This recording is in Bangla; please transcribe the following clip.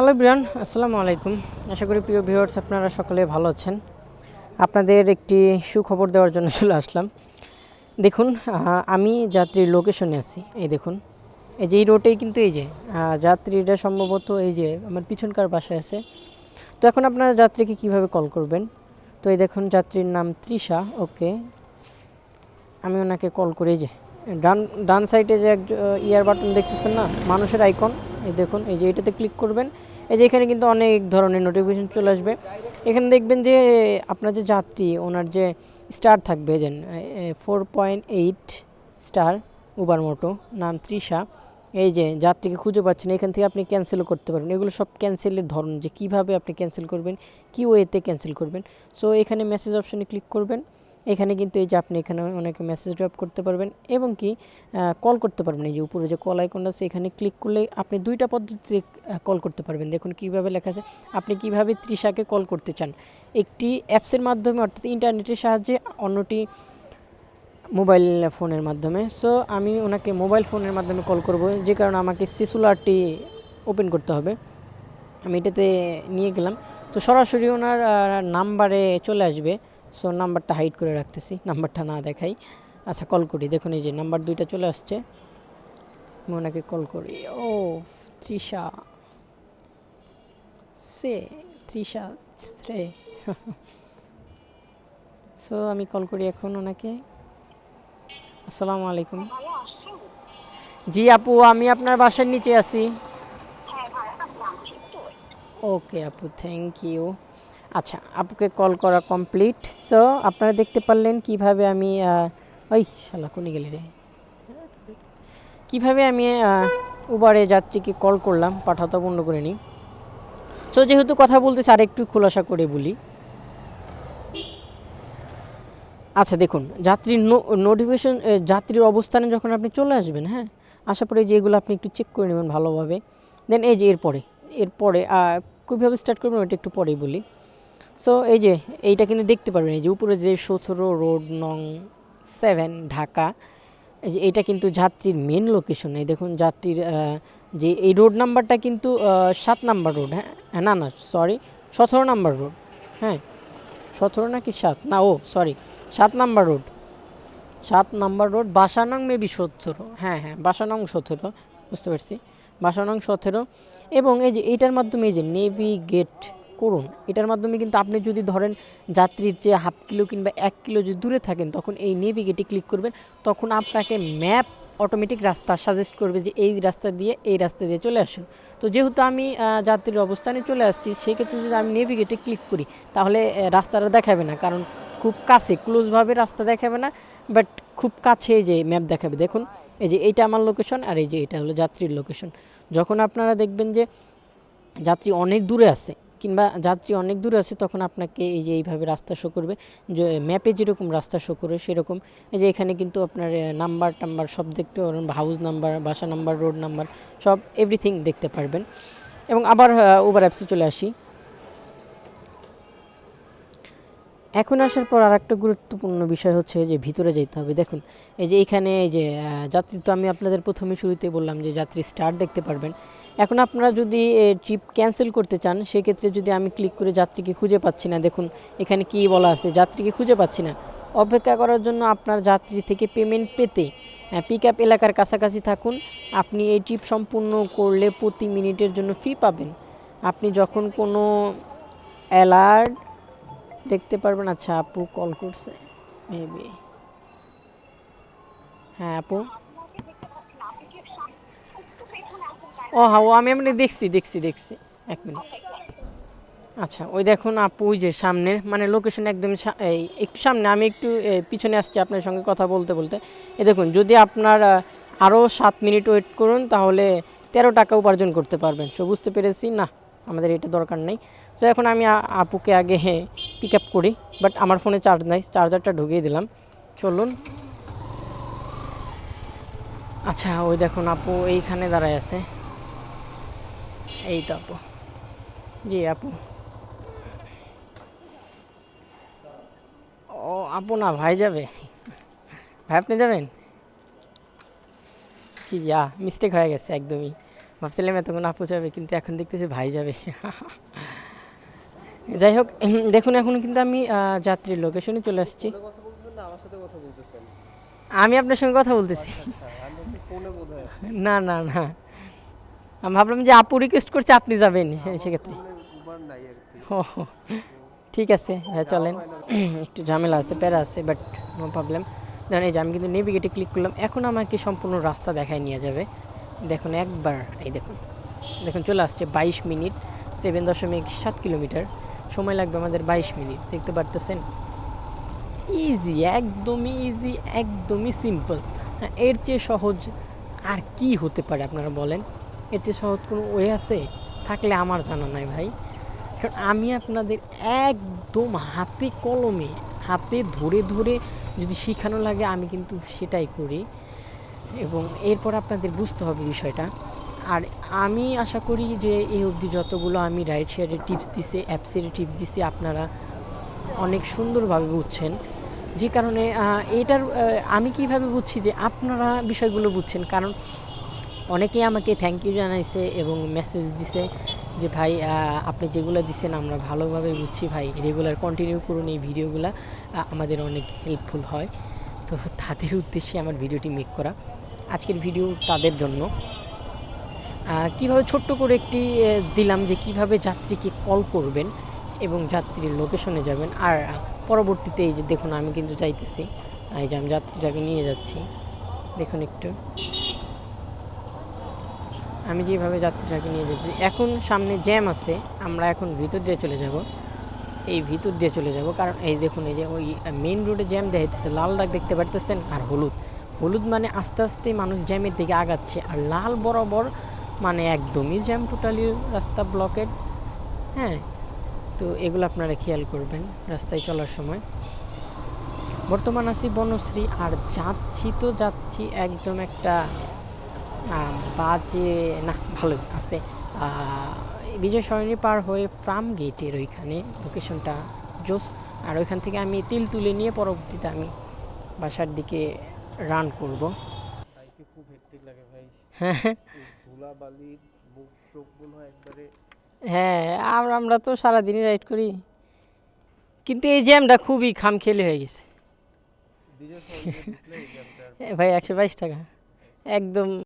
হ্যালো ব্রিয়ান আসসালামু আলাইকুম। আশা করি প্রিয় ভিউয়ার্স আপনারা সকলে ভালো আছেন। আপনাদের একটি সুখবর দেওয়ার জন্য চলে আসলাম। দেখুন আমি যাত্রীর লোকেশনে আছি। এই দেখুন, এই যে এই রোডেই কিন্তু এই যে যাত্রীরা সম্ভবত এই যে আমার পিছনকার বাসায় আছে। তো এখন আপনারা যাত্রীকে কীভাবে কল করবেন? তো এই দেখুন, যাত্রীর নাম তৃষা, ওকে। আমি ওনাকে কল করি যে, ডান ডান সাইডে যে এক ইয়ার বাটন দেখতেছেন না? মানুষের আইকন এই দেখুন, এই যে এটাতে ক্লিক করবেন। এই যে এখানে কিন্তু অনেক ধরনের নোটিফিকেশন চলে আসবে। এখানে দেখবেন যে আপনার যে যাত্রী, ওনার যে স্টার থাকবে যে four point eight star Uber moto নাম তৃষা। এই যে যাত্রীকে খুঁজে পাচ্ছেন, এখান থেকে আপনি ক্যান্সেলও করতে পারবেন। এগুলো সব ক্যান্সেলের ধরন যে কীভাবে আপনি ক্যান্সেল করবেন, কি ওয়েতে ক্যান্সেল করবেন। সো এখানে মেসেজ অপশানে ক্লিক করবেন। এখানে কিন্তু এই যে আপনি এখানে অনেকে মেসেজ ড্রপ করতে পারবেন এবং কি কল করতে পারবেন। এই যে উপরে যে কল আইকনটা আছে, এখানে ক্লিক করলে আপনি দুইটা পদ্ধতিতে কল করতে পারবেন। দেখুন কীভাবে লেখা আছে, আপনি কীভাবে তৃষাকে কল করতে চান। একটি অ্যাপসের মাধ্যমে, অর্থাৎ ইন্টারনেটের সাহায্যে অন্যটি মোবাইল ফোনের মাধ্যমে। সো আমি ওনাকে মোবাইল ফোনের মাধ্যমে কল করব, যে কারণে আমাকে সিসুলারটি ওপেন করতে হবে। আমি এটাতে নিয়ে গেলাম। তো সরাসরি ওনার নাম্বারে চলে আসবে। সো নাম্বারটা হাইড করে রাখতেছি নাম্বারটা না দেখাই। আচ্ছা কল করি দেখুন এই যে নাম্বার দুইটা চলে আসছে। আমি ওনাকে কল করি। ও তৃষা। সে তৃষা শ্রে সো আমি কল করি এখন ওনাকে। আসসালামু আলাইকুম। জি আপু আমি আপনার বাসার নিচে আছি। হ্যাঁ ওকে আপু থ্যাংক ইউ আচ্ছা আপুকে কল করা কমপ্লিট। সো আপনারা দেখতে পারলেন কীভাবে আমি ওই শালা কোনি গেলি রে? কীভাবে আমি উবারে যাত্রীকে কল করলাম, পাঠাতে বন্ধ করে নিই। সো যেহেতু কথা বলতেছি, আর একটু খোলাসা করে বলি। আচ্ছা দেখুন, যাত্রীর নোটিফিকেশন যাত্রীর অবস্থানে যখন আপনি চলে আসবেন হ্যাঁ? আশা করি যে এগুলো আপনি একটু চেক করে নেবেন ভালোভাবে। দেন এই যে এরপরে এরপরে কীভাবে স্টার্ট করবেন ওইটা একটু পরেই বলি। সো এই যে এইটা কিন্তু দেখতে পারবেন এই যে উপরে যে সতেরো রোড নং সেভেন ঢাকা এই যে এটা কিন্তু যাত্রীর মেন লোকেশন এই দেখুন যাত্রীর যে এই রোড নাম্বারটা কিন্তু সাত নাম্বার রোড হ্যাঁ হ্যাঁ, না না সরি সতেরো নাম্বার রোড হ্যাঁ সতেরো নাকি সাত? না ও সরি সাত নাম্বার রোড সাত নাম্বার রোড বাসানং মেবি সতেরো হ্যাঁ হ্যাঁ বাসানং সতেরো বুঝতে পারছি বাসানং সতেরো এবং এই যে এইটার মাধ্যমে এই যে নেভিগেট করুন, এটার মাধ্যমে কিন্তু আপনি যদি ধরেন যাত্রীর যে হাফ কিলো কিংবা এক কিলো যদি দূরে থাকেন, তখন এই নেভিগেটে ক্লিক করবেন, তখন আপনাকে ম্যাপ অটোমেটিক রাস্তা সাজেস্ট করবে যে এই রাস্তা দিয়ে এই রাস্তা দিয়ে চলে আসুন। তো যেহেতু আমি যাত্রীর অবস্থানে চলে আসছি, সেক্ষেত্রে যদি আমি নেভিগেটে ক্লিক করি, তাহলে রাস্তাটা দেখাবে না, কারণ খুব কাছে ক্লোজভাবে রাস্তা দেখাবে না বাট খুব কাছে যে ম্যাপ দেখাবে। দেখুন, এই যে এইটা আমার লোকেশন আর এই যে এটা হলো যাত্রীর লোকেশন যখন আপনারা দেখবেন যে যাত্রী অনেক দূরে আছে কিংবা যাত্রী অনেক দূরে আছে, তখন আপনাকে এই যে এইভাবে রাস্তা শো করবে। যে ম্যাপে যেরকম রাস্তা শো করে সেরকম। এই যে এখানে কিন্তু আপনার নাম্বার টাম্বার সব দেখতে পারবেন হাউস নাম্বার বাসা নাম্বার রোড নাম্বার সব এভরিথিং দেখতে পারবেন। এবং আবার উবার অ্যাপসে চলে আসি। এখন আসার পর আর একটা গুরুত্বপূর্ণ বিষয় হচ্ছে যে ভিতরে যেতে হবে। দেখুন, এই যে এখানে, এই যে যাত্রী, তো আমি আপনাদের প্রথমে শুরুতে বললাম যে যাত্রী স্টার দেখতে পারবেন। এখন আপনারা যদি ট্রিপ ক্যান্সেল করতে চান, সেক্ষেত্রে যদি আমি ক্লিক করে যাত্রীকে খুঁজে পাচ্ছি না, দেখুন, এখানে কি বলা আছে, যাত্রীকে খুঁজে পাচ্ছি না। অপেক্ষা করার জন্য আপনার যাত্রী থেকে পেমেন্ট পেতে পিক আপ এলাকার কাছাকাছি থাকুন। আপনি এই ট্রিপ সম্পূর্ণ করলে প্রতি মিনিটের জন্য ফি পাবেন। আপনি যখন কোনো অ্যালার্ট দেখতে পারবেন আচ্ছা আপু কল করছে মেবি হ্যাঁ আপু আপনাকে দেখতে পাচ্ছি না আপনি কি সাম- একটু পেছনে আসেন তাই ও হ্যাঁ ও, আমি এমনি দেখছি দেখছি দেখছি। এক মিনিট। আচ্ছা ওই দেখুন আপু, ওই যে সামনের মানে লোকেশন একদম এই, একটু সামনে, আমি একটু পিছনে আসছি আপনার সঙ্গে কথা বলতে বলতে। এ দেখুন, যদি আপনার আরও সাত মিনিট ওয়েট করুন, তাহলে তেরো টাকা উপার্জন করতে পারবেন। সো, বুঝতে পেরেছি? না, আমাদের এটা দরকার নেই। সো, এখন আমি আপুকে আগে পিক আপ করি বাট আমার ফোনে চার্জ নাই চার্জারটা ঢুকিয়ে দিলাম। চলুন। আচ্ছা ওই দেখুন আপু, এইখানে দাঁড়ায় আছে। এই তো আপু। জি আপু। ও আপু না ভাই যাবে? ভাই আপনি যাবেন? জি যা মিস্টেক হয়ে গেছে একদমই। ভাবছিলাম এতক্ষণ আপু যাবে কিন্তু এখন দেখতেছি ভাই যাবে। যাই হোক দেখুন এখন কিন্তু আমি যাত্রীর লোকেশনে চলে আসছি। আমি আপনার সঙ্গে কথা বলতেছি। আচ্ছা হয় না না না। আমি ভাবলাম যে আপু রিকোয়েস্ট করছে আপনি যাবেন সেক্ষেত্রে। ও ঠিক আছে হ্যাঁ চলেন একটু ঝামেলা আছে প্যারা আছে বাট নো প্রবলেম দেখুন এই যে আমি কিন্তু নেভিগেটে ক্লিক করলাম এখন আমাকে সম্পূর্ণ রাস্তা দেখায় নিয়ে যাবে। দেখুন একবার এই দেখুন। দেখুন চলে আসছে বাইশ মিনিট সেভেন দশমিক সাত কিলোমিটার। সময় লাগবে আমাদের বাইশ মিনিট দেখতে পারতেছেন? ইজি একদমই ইজি একদমই সিম্পল এর চেয়ে সহজ আর কি হতে পারে আপনারা বলেন? এর চেয়ে সহজ কোনো ওয়ে আছে? থাকলে আমার জানা নাই ভাই। কারণ আমি আপনাদের একদম হাতে কলমে, হাতে ধরে ধরে যদি শেখানো লাগে, আমি কিন্তু সেটাই করি। এবং এরপর আপনাদের বুঝতে হবে বিষয়টা। আর আমি আশা করি যে এই অবধি যতগুলো আমি রাইড শেয়ারের টিপস দিছি অ্যাপসের টিপস দিছি, আপনারা অনেক সুন্দরভাবে বুঝছেন। যে কারণে এটার আমি কীভাবে বুঝছি যে আপনারা বিষয়গুলো বুঝছেন? কারণ অনেকেই আমাকে থ্যাংক ইউ জানাইছে এবং মেসেজ দিছে যে, ভাই আপনি যেগুলো দিচ্ছেন আমরা ভালোভাবে বুঝছি ভাই রেগুলার কন্টিনিউ করুন এই ভিডিওগুলো আমাদের অনেক হেল্পফুল হয়। তো তাদের উদ্দেশ্যে আমার ভিডিওটি মেক করা। আজকের ভিডিও তাদের জন্য। কীভাবে ছোট্ট করে একটি দিলাম যে, কীভাবে যাত্রীকে কল করবেন এবং যাত্রীর লোকেশনে যাবেন। আর পরবর্তীতে এই যে, দেখুন, আমি কিন্তু যাইতেছি। এই যে, আমি যাত্রীটাকে নিয়ে যাচ্ছি। দেখুন একটু। আমি যেভাবে যাত্রীটাকে নিয়ে যাচ্ছি এখন সামনে জ্যাম আছে, আমরা এখন ভিতর দিয়ে চলে যাব। এই ভিতর দিয়ে চলে যাব, কারণ এই দেখুন, এই যে ওই মেন রোডে জ্যাম দেখাইতেছে, লাল দাগ দেখতে পারতেছেন? আর হলুদ। হলুদ মানে আস্তে আস্তে মানুষ জ্যামের দিকে আগাচ্ছে, আর লাল বরাবর মানে একদমই জ্যাম টোটালি রাস্তা ব্লকেড হ্যাঁ তো এগুলো আপনারা খেয়াল করবেন রাস্তায় চলার সময়। বর্তমান আছি বনশ্রী, আর যাচ্ছি তো যাচ্ছি একদম একটা বাজে না ভালো আছে। বিজয় সরণি পার হয়ে ফার্ম গেটের ওইখানে লোকেশনটা জোস। আর ওইখান থেকে আমি তিল তুলে নিয়ে পরবর্তীতে আমি বাসার দিকে রান করব। খুব হেক্টিক লাগে ভাই। হ্যাঁ। মুখ চোখ একবারে হ্যাঁ আমরা আমরা তো সারাদিনই রাইড করি। কিন্তু এই জ্যামটা খুবই খামখেলে হয়ে গেছে। আর এ ভাই একশো বাইশ টাকা। একদম